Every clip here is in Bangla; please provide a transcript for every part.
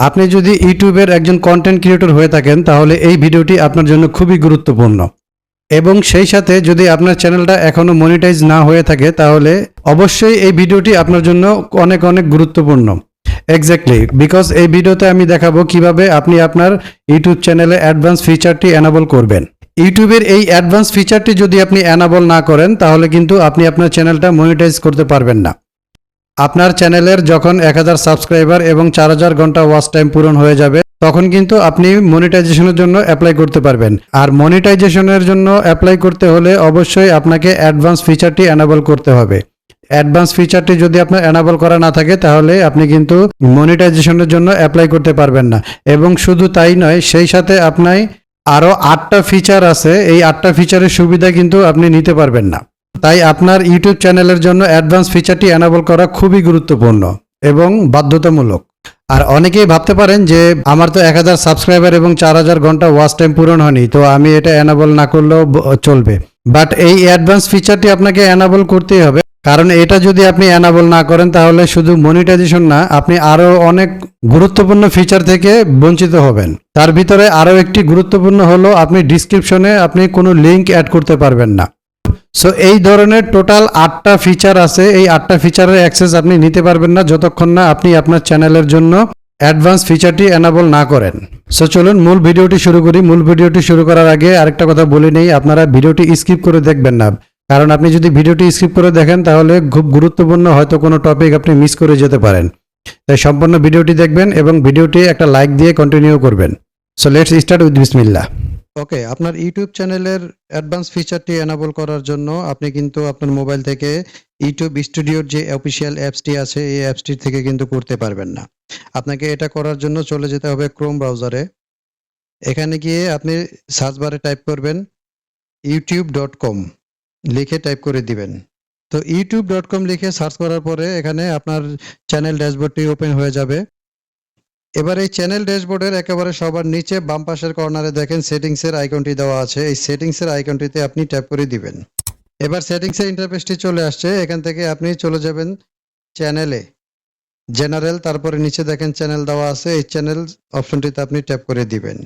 আপনি যদি ইউটিউবের একজন কন্টেন্ট ক্রিয়েটর হয়ে থাকেন, তাহলে এই ভিডিওটি আপনার জন্য খুবই গুরুত্বপূর্ণ। এবং সেই সাথে যদি আপনার চ্যানেলটা এখনও মনিটাইজ না হয়ে থাকে, তাহলে অবশ্যই এই ভিডিওটি আপনার জন্য অনেক অনেক গুরুত্বপূর্ণ। এক্স্যাক্টলি বিকজ এই ভিডিওতে আমি দেখাবো কীভাবে আপনি আপনার ইউটিউব চ্যানেলে অ্যাডভান্স ফিচারটি অ্যানাবল করবেন। ইউটিউবের এই অ্যাডভান্স ফিচারটি যদি আপনি অ্যানাবল না করেন, তাহলে কিন্তু আপনি আপনার চ্যানেলটা মনিটাইজ করতে পারবেন না। আপনার চ্যানেলের যখন এক হাজার সাবস্ক্রাইবার এবং চার হাজার ঘণ্টা ওয়াচ টাইম পূরণ হয়ে যাবে, তখন কিন্তু আপনি মনিটাইজেশনের জন্য অ্যাপ্লাই করতে পারবেন। আর মনিটাইজেশনের জন্য অ্যাপ্লাই করতে হলে অবশ্যই আপনাকে অ্যাডভান্স ফিচারটি অ্যানাবল করতে হবে। অ্যাডভান্স ফিচারটি যদি আপনার অ্যানাবল করা না থাকে, তাহলে আপনি কিন্তু মনিটাইজেশনের জন্য অ্যাপ্লাই করতে পারবেন না। এবং শুধু তাই নয়, সেই সাথে আপনার আরও আটটা ফিচার আছে। এই আটটা ফিচারের সুবিধা কিন্তু আপনি নিতে পারবেন না। তাই আপনার ইউটিউব চ্যানেলের জন্য অ্যাডভান্স ফিচারটি এনাবল করা খুবই গুরুত্বপূর্ণ এবং বাধ্যতামূলক। আর অনেকেই ভাবতে পারেন যে, আমার তো এক হাজার সাবস্ক্রাইবার এবং চার হাজার ঘণ্টা ওয়াচ টাইম পূরণ হয়নি, তো আমি এটা এনাবল না করলেও চলবে। বাট এই অ্যাডভান্স ফিচারটি আপনাকে এনাবল করতেই হবে। কারণ এটা যদি আপনি অ্যানাবল না করেন, তাহলে শুধু মনিটাইজেশন না, আপনি আরও অনেক গুরুত্বপূর্ণ ফিচার থেকে বঞ্চিত হবেন। তার ভিতরে আরও একটি গুরুত্বপূর্ণ হলো, আপনি ডিসক্রিপশনে আপনি কোনো লিঙ্ক অ্যাড করতে পারবেন না। সো এই ধরনের টোটাল আটটা ফিচার আছে। এই আটটা ফিচারের অ্যাক্সেস আপনি নিতে পারবেন না, যতক্ষণ না আপনি আপনার চ্যানেলের জন্য অ্যাডভান্স ফিচারটি এনাবল না করেন। সো চলুন মূল ভিডিওটি শুরু করি। মূল ভিডিওটি শুরু করার আগে আরেকটা কথা বলে নেই, আপনারা ভিডিওটি স্কিপ করে দেখবেন না। কারণ আপনি যদি ভিডিওটি স্কিপ করে দেখেন, তাহলে খুব গুরুত্বপূর্ণ হয়তো কোনো টপিক আপনি মিস করে যেতে পারেন। তাই সম্পূর্ণ ভিডিওটি দেখবেন এবং ভিডিওটি একটা লাইক দিয়ে কন্টিনিউ করবেন। সো লেটস স্টার্ট উইথ বিসমিল্লাহ ওকে আপনার ইউটিউব চ্যানেলের অ্যাডভান্স ফিচারটি এনাবল করার জন্য আপনি কিন্তু আপনার মোবাইল থেকে ইউটিউব স্টুডিওর যে অফিসিয়াল অ্যাপসটি আছে, এই অ্যাপসটি থেকে কিন্তু করতে পারবেন না। আপনাকে এটা করার জন্য চলে যেতে হবে ক্রোম ব্রাউজারে এখানে গিয়ে আপনি সার্চ বারে টাইপ করবেন ইউটিউব ডট কম লিখে টাইপ করে দিবেন। তো ইউটিউব ডট কম লিখে সার্চ করার পরে এখানে আপনার চ্যানেল ড্যাশবোর্ডটি ওপেন হয়ে যাবে। এবার এই চ্যানেল ড্যাশবোর্ডের একেবারে সবার নিচে বাম পাশের কর্নারে দেখেন সেটিংসের আইকনটি দেওয়া আছে। এই সেটিংসের আইকনটিতে আপনি ট্যাপ করে দিবেন। এবার সেটিংসের ইন্টারফেসটি চলে আসছে। এখান থেকে আপনি চলে যাবেন চ্যানেলে জেনারেল তারপরে নিচে দেখেন চ্যানেল দেওয়া আছে। এই চ্যানেল অপশনটিতে আপনি ট্যাপ করে দিবেন।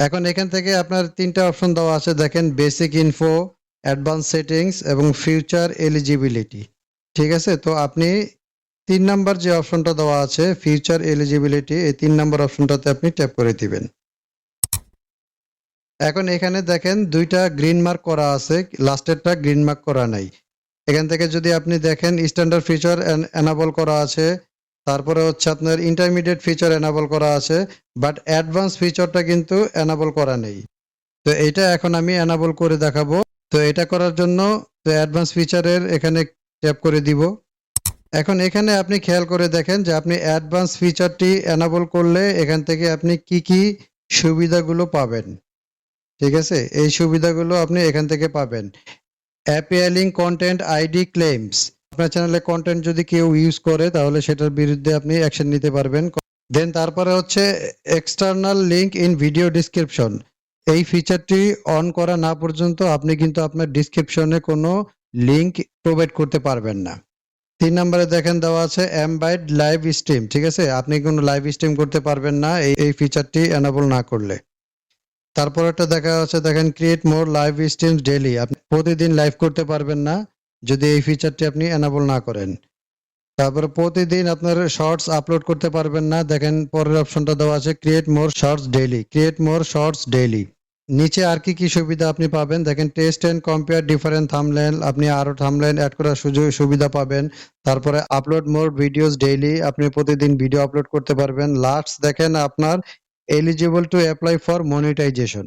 এখন এখান থেকে আপনার তিনটা অপশন দেওয়া আছে। দেখেন বেসিক ইনফো অ্যাডভান্স সেটিংস এবং ফিউচার এলিজিবিলিটি ঠিক আছে? তো আপনি তিন নাম্বার যে অপশনটা দেওয়া আছে ফিউচার এলিজিবিলিটি এই তিন নাম্বার অপশনটাতে আপনি ট্যাপ করে দিবেন। এখন এখানে দেখেন দুইটা গ্রিন মার্ক করা আছে লাস্টেরটা গ্রিন মার্ক করা নাই। এখান থেকে যদি আপনি দেখেন স্ট্যান্ডার্ড ফিচার এনাবল করা আছে, তারপরে হচ্ছে আপনার ইন্টারমিডিয়েট ফিচার এনাবল করা আছে বাট অ্যাডভান্স ফিচারটা কিন্তু এনাবল করা নেই। তো এটা এখন আমি এনাবল করে দেখাবো। তো এটা করার জন্য তো অ্যাডভান্স ফিচারের এখানে ট্যাপ করে দিব। এখন এখানে আপনি খেয়াল করে দেখেন যে আপনি অ্যাডভান্স ফিচারটি অ্যানাবল করলে এখান থেকে আপনি কি কি সুবিধাগুলো পাবেন। ঠিক আছে? এই সুবিধাগুলো আপনি এখান থেকে পাবেন। অ্যাপিয়ালিং কন্টেন্ট আইডি ক্লেমস আপনার চ্যানেলে কন্টেন্ট যদি কেউ ইউজ করে, তাহলে সেটার বিরুদ্ধে আপনি অ্যাকশন নিতে পারবেন। দেন তারপরে হচ্ছে external link in video description এই ফিচারটি অন করা না পর্যন্ত আপনি কিন্তু আপনার ডিসক্রিপশনে কোনো লিংক প্রোভাইড করতে পারবেন না। তিন নম্বরে দেখেন দেওয়া আছে এমবাইড লাইভ স্ট্রিম ঠিক আছে? আপনি কোনো লাইভ স্ট্রিম করতে পারবেন না এই এই ফিচারটি এনাবল না করলে। তারপর একটা দেখা যাচ্ছে দেখেন create more live streams daily আপনি প্রতিদিন লাইভ করতে পারবেন না যদি এই ফিচারটি আপনি এনাবল না করেন। তারপরে প্রতিদিন আপনার শর্টস আপলোড করতে পারবেন না, দেখেন পরের অপশনটা দেওয়া আছে create more shorts daily create more shorts daily নিচে আর কি কি সুবিধা আপনি পাবেন? দেখেন test and compare different thumbnail আপনি আরও থামলেন অ্যাড করার সুযোগ, সুবিধা পাবেন। তারপরে আপলোড মোর ভিডিওস ডেইলি আপনি প্রতিদিন ভিডিও আপলোড করতে পারবেন। লাস্ট দেখেন আপনার eligible to apply for monetization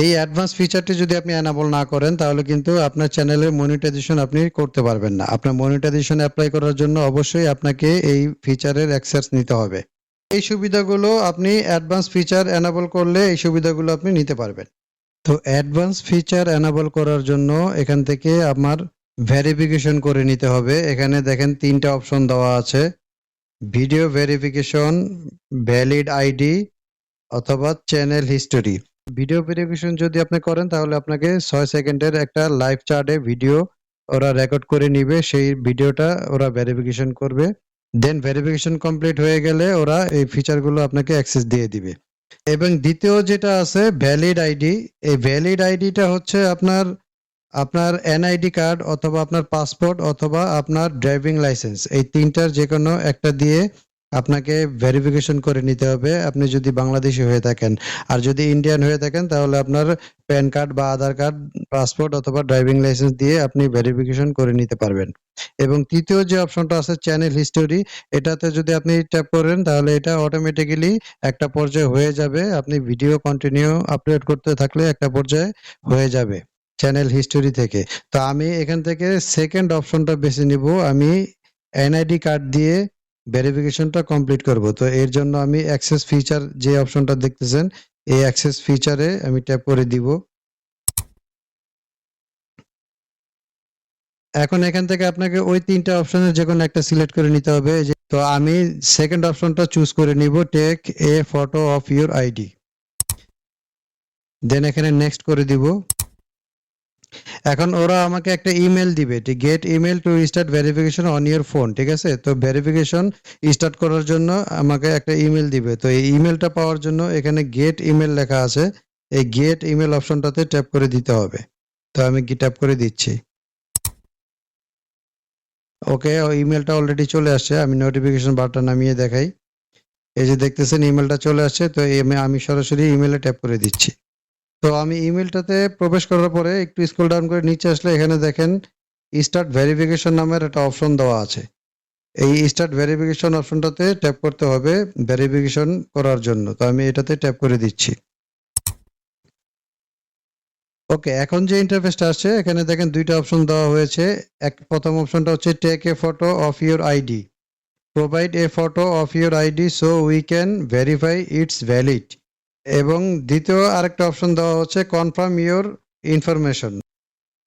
এই অ্যাডভান্স ফিচারটি যদি আপনি অ্যানাবল না করেন, তাহলে কিন্তু আপনার চ্যানেলের মনিটাইজেশন আপনি করতে পারবেন না। আপনার মনিটাইজেশন অ্যাপ্লাই করার জন্য অবশ্যই আপনাকে এই ফিচারের অ্যাক্সেস নিতে হবে। এই সুবিধাগুলো আপনি অ্যাডভান্স ফিচার অ্যানাবল করলে এই সুবিধাগুলো আপনি নিতে পারবেন। তো অ্যাডভান্স ফিচার অ্যানাবল করার জন্য এখান থেকে আমার ভেরিফিকেশন করে নিতে হবে। এখানে দেখেন তিনটা অপশন দেওয়া আছে। ভিডিও ভেরিফিকেশন ভ্যালিড আইডি অথবা চ্যানেল হিস্টোরি ভিডিও ভেরিফিকেশন যদি আপনি করেন, তাহলে আপনাকে ছয় সেকেন্ডের একটা লাইভ চার্টে ভিডিও ওরা রেকর্ড করে নিবে। সেই ভিডিওটা ওরা ভেরিফিকেশন করবে। দেন ভেরিফিকেশন কমপ্লিট হয়ে গেলে ওরা এই ফিচারগুলো আপনাকে অ্যাক্সেস দিয়ে দিবে। এবং দ্বিতীয় যেটা আছে ভ্যালিড আইডি এই ভ্যালিড আইডিটা হচ্ছে আপনার আপনার এনআইডি কার্ড অথবা আপনার পাসপোর্ট অথবা আপনার ড্রাইভিং লাইসেন্স এই তিনটার যে কোনো একটা দিয়ে আপনাকে ভেরিফিকেশন করে নিতে হবে। আপনি যদি বাংলাদেশি হয়ে থাকেন আর যদি ইন্ডিয়ান হয়ে থাকেন, তাহলে আপনার প্যান কার্ড বা আধার কার্ড পাসপোর্ট অথবা ড্রাইভিং লাইসেন্স দিয়ে আপনি ভেরিফিকেশন করে নিতে পারবেন। এবং তৃতীয় যে অপশনটা আছে চ্যানেল হিস্টোরি এটাতে যদি আপনি ট্যাপ করেন, তাহলে এটা অটোমেটিক্যালি একটা পর্যায়ে হয়ে যাবে। আপনি ভিডিও কন্টিনিউ আপলোড করতে থাকলে একটা পর্যায়ে হয়ে যাবে চ্যানেল হিস্টোরি থেকে। তো আমি এখান থেকে সেকেন্ড অপশনটা বেছে নিব। আমি এনআইডি কার্ড দিয়ে ভেরিফিকেশনটা কমপ্লিট করব। তো এর জন্য আমি অ্যাক্সেস ফিচার যে অপশনটা দেখতেছেন, এই অ্যাক্সেস ফিচারে আমি ট্যাপ করে দিব। এখন এখান থেকে আপনাকে ওই তিনটা অপশনের যে কোনো একটা সিলেক্ট করে নিতে হবে। তো আমি সেকেন্ড অপশনটা চুজ করে নিব take a photo of your ID then এখানে নেক্সট করে দিব। এখন ওরা আমাকে একটা ইমেল দিবে get email to start verification on your phone ঠিক আছে? তো ভেরিফিকেশন স্টার্ট করার জন্য আমাকে একটা ইমেল দিবে। তো এই ইমেলটা পাওয়ার জন্য এখানে গেট ইমেল লেখা আছে। এই গেট ইমেল অপশনটাতে ট্যাপ করে দিতে হবে। তো আমি কি ট্যাপ করে দিচ্ছি। ওকে ইমেলটা অলরেডি চলে আসছে। আমি নোটিফিকেশন বাটন নামিয়ে দেখাই। এই যে দেখতেছেন ইমেলটা চলে আসছে। তো আমি সরাসরি ইমেলে ট্যাপ করে দিচ্ছি। তো আমি ইমেলটাতে প্রবেশ করার পরে একটু স্ক্রল ডাউন করে নিচে আসলে এখানে দেখেন স্টার্ট ভেরিফিকেশন নামের একটা অপশন দেওয়া আছে। এই স্টার্ট ভেরিফিকেশন অপশনটাতে ট্যাপ করতে হবে ভেরিফিকেশন করার জন্য। তো আমি এটাতে ট্যাপ করে দিচ্ছি। ওকে এখন যে ইন্টারফেসটা আসছে এখানে দেখেন দুইটা অপশন দেওয়া হয়েছে। এক, প্রথম অপশনটা হচ্ছে take a photo of your ID provide a photo of your ID so we can verify it's valid এবং দ্বিতীয় আরেকটা অপশন দেওয়া হচ্ছে কনফার্ম ইওর ইনফরমেশন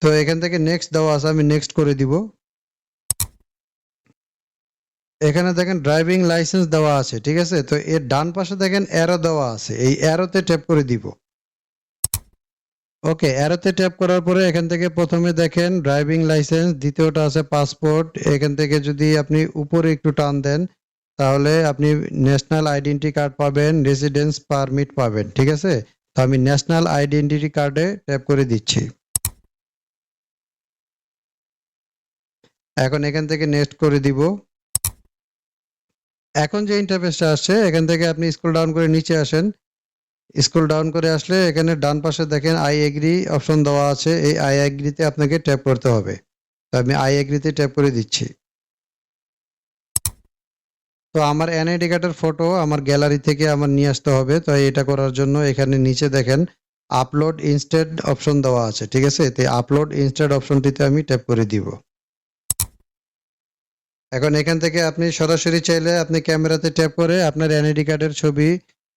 তো এখান থেকে নেক্সট দেওয়া আছে, আমি নেক্সট করে দিব। এখানে দেখেন ড্রাইভিং লাইসেন্স দেওয়া আছে, ঠিক আছে? তো এর ডান পাশে দেখেন অ্যারো দেওয়া আছে, এই অ্যারোতে ট্যাপ করে দিব। ওকে অ্যারোতে ট্যাপ করার পরে এখান থেকে প্রথমে দেখেন ড্রাইভিং লাইসেন্স দ্বিতীয়টা আছে পাসপোর্ট এখান থেকে যদি আপনি উপরে একটু টান দেন তাহলে আপনি ন্যাশনাল আইডেন্টি কার্ড পাবেন রেসিডেন্স পারমিট পাবেন, ঠিক আছে? তো আমি ন্যাশনাল আইডেন্টিটি কার্ডে ট্যাপ করে দিচ্ছি। এখন এখান থেকে নেক্সট করে দিব। এখন যে ইন্টারফেসটা আসছে, এখান থেকে আপনি স্ক্রল ডাউন করে নিচে আসেন। স্ক্রল ডাউন করে আসলে এখানে ডান পাশে দেখেন আই এগ্রি অপশন দেওয়া আছে। এই আই এগ্রিতে আপনাকে ট্যাপ করতে হবে। তো আমি আই এগ্রিতে ট্যাপ করে দিচ্ছি। তো আমার এনআইডি কার্ডের ফটো আমার গ্যালারি থেকে আমার নিয়ে আসতে হবে। তো এটা করার জন্য এখানে নিচে দেখেন আপলোড ইনস্টেড অপশন দেওয়া আছে, ঠিক আছে? তো আপলোড ইনস্টেড অপশনটিতে আমি ট্যাপ করে দিব। এখন এখান থেকে আপনি সরাসরি চাইলে আপনি ক্যামেরাতে ট্যাপ করে আপনার এনআইডি কার্ডের ছবি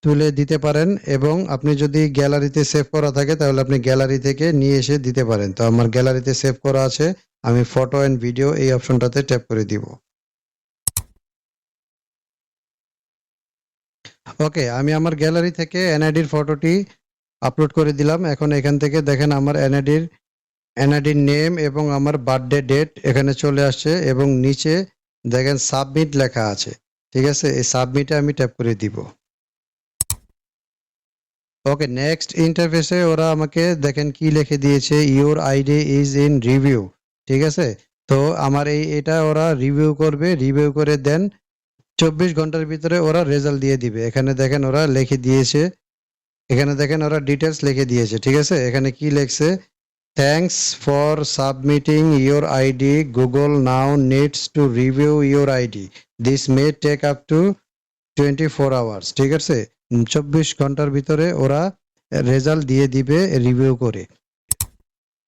তুলে দিতে পারেন এবং আপনি যদি গ্যালারিতে সেভ করা থাকে তাহলে আপনি গ্যালারি থেকে নিয়ে এসে দিতে পারেন। তো আমার গ্যালারিতে সেভ করা আছে, আমি ফটো অ্যান্ড ভিডিও এই অপশনটাতে ট্যাপ করে দিব। ওকে, আমি আমার গ্যালারি থেকে এনআইডির ফটোটি আপলোড করে দিলাম। এখন এখান থেকে দেখেন আমার এনআইডির এনআইডির নেম এবং আমার বার্থডে ডেট এখানে চলে আসছে এবং নিচে দেখেন সাবমিট লেখা আছে। ঠিক আছে? এই সাবমিটে আমি ট্যাপ করে দিব। ওকে, নেক্সট ইন্টারফেসে ওরা আমাকে দেখেন কি লিখে দিয়েছে, your ID is in review. ঠিক আছে? তো আমার এই, এটা ওরা রিভিউ করবে, রিভিউ করে দেন। চব্বিশ ঘণ্টার ভিতরে ওরা রেজাল্ট দিয়ে দিবে। এখানে দেখেন ওরা লিখে দিয়েছে, এখানে দেখেন ওরা ডিটেলস লিখে দিয়েছে, ঠিক আছে? এখানে কি লিখছে? Thanks for submitting your ID Google now needs to review your ID this may take up to twenty four hours ঠিক আছে? চব্বিশ ঘণ্টার ভিতরে ওরা রেজাল্ট দিয়ে দিবে রিভিউ করে।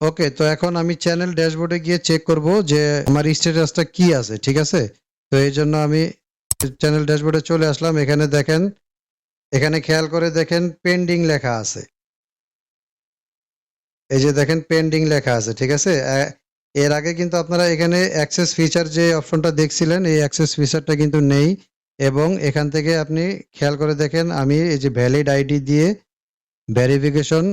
ওকে, তো এখন আমি চ্যানেল ড্যাশবোর্ডে গিয়ে চেক করব যে আমার স্ট্যাটাসটা কি আছে, ঠিক আছে? তো এই জন্য আমি চ্যানেল ড্যাশবোর্ডে চলে আসলাম। এখানে দেখেন, এখানে খেয়াল করে দেখেন পেন্ডিং লেখা আছে। এই যে দেখেন পেন্ডিং লেখা আছে, ঠিক আছে? এর আগে কিন্তু আপনারা এখানে অ্যাক্সেস ফিচার যে অপশনটা দেখছিলেন, এই অ্যাক্সেস ফিচারটা কিন্তু নেই। এবং এখান থেকে আপনি খেয়াল করে দেখেন, আমি এই যে ভ্যালিড আইডি দিয়ে ভেরিফিকেশন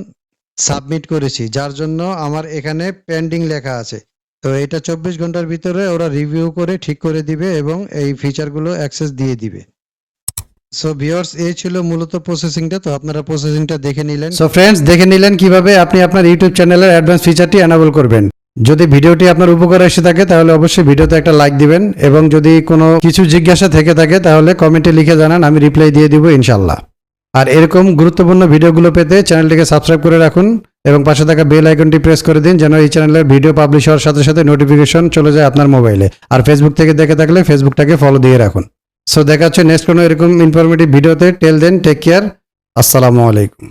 সাবমিট করেছি, যার জন্য আমার এখানে পেন্ডিং লেখা আছে। তো এটা চব্বিশ ঘণ্টার ভিতরে ওরা রিভিউ করে ঠিক করে দিবে এবং এই ফিচারগুলো অ্যাক্সেস দিয়ে দিবে। সো ভিউয়ার্স এই ছিল মূলত প্রসেসিংটা তো আপনারা প্রসেসিংটা দেখে নিলেন। সো ফ্রেন্ডস দেখে নিলেন কীভাবে আপনি আপনার ইউটিউব চ্যানেলের অ্যাডভান্স ফিচারটি এনাবল করবেন। যদি ভিডিওটি আপনার উপকারে এসে থাকে, তাহলে অবশ্যই ভিডিওতে একটা লাইক দিবেন এবং যদি কোনো কিছু জিজ্ঞাসা থেকে থাকে, তাহলে কমেন্টে লিখে জানান, আমি রিপ্লাই দিয়ে দিব ইনশাল্লাহ আর এরকম গুরুত্বপূর্ণ ভিডিওগুলো পেতে চ্যানেলটিকে সাবস্ক্রাইব করে রাখুন। এবং পাশে থাকা বেল আইকনটি প্রেস করে দিন যেন এই চ্যানেলের ভিডিও পাবলিশ হওয়ার সাথে সাথে নোটিফিকেশন চলে যায় আপনার মোবাইলে। আর ফেসবুক থেকে দেখে থাকলে ফেসবুকটাকে ফলো দিয়ে রাখুন। সো দেখা হচ্ছে নেক্সট কোনো এরকম ইনফরমেটিভ ভিডিওতে। টেল দেন টেক কেয়ার আসসালামু আলাইকুম।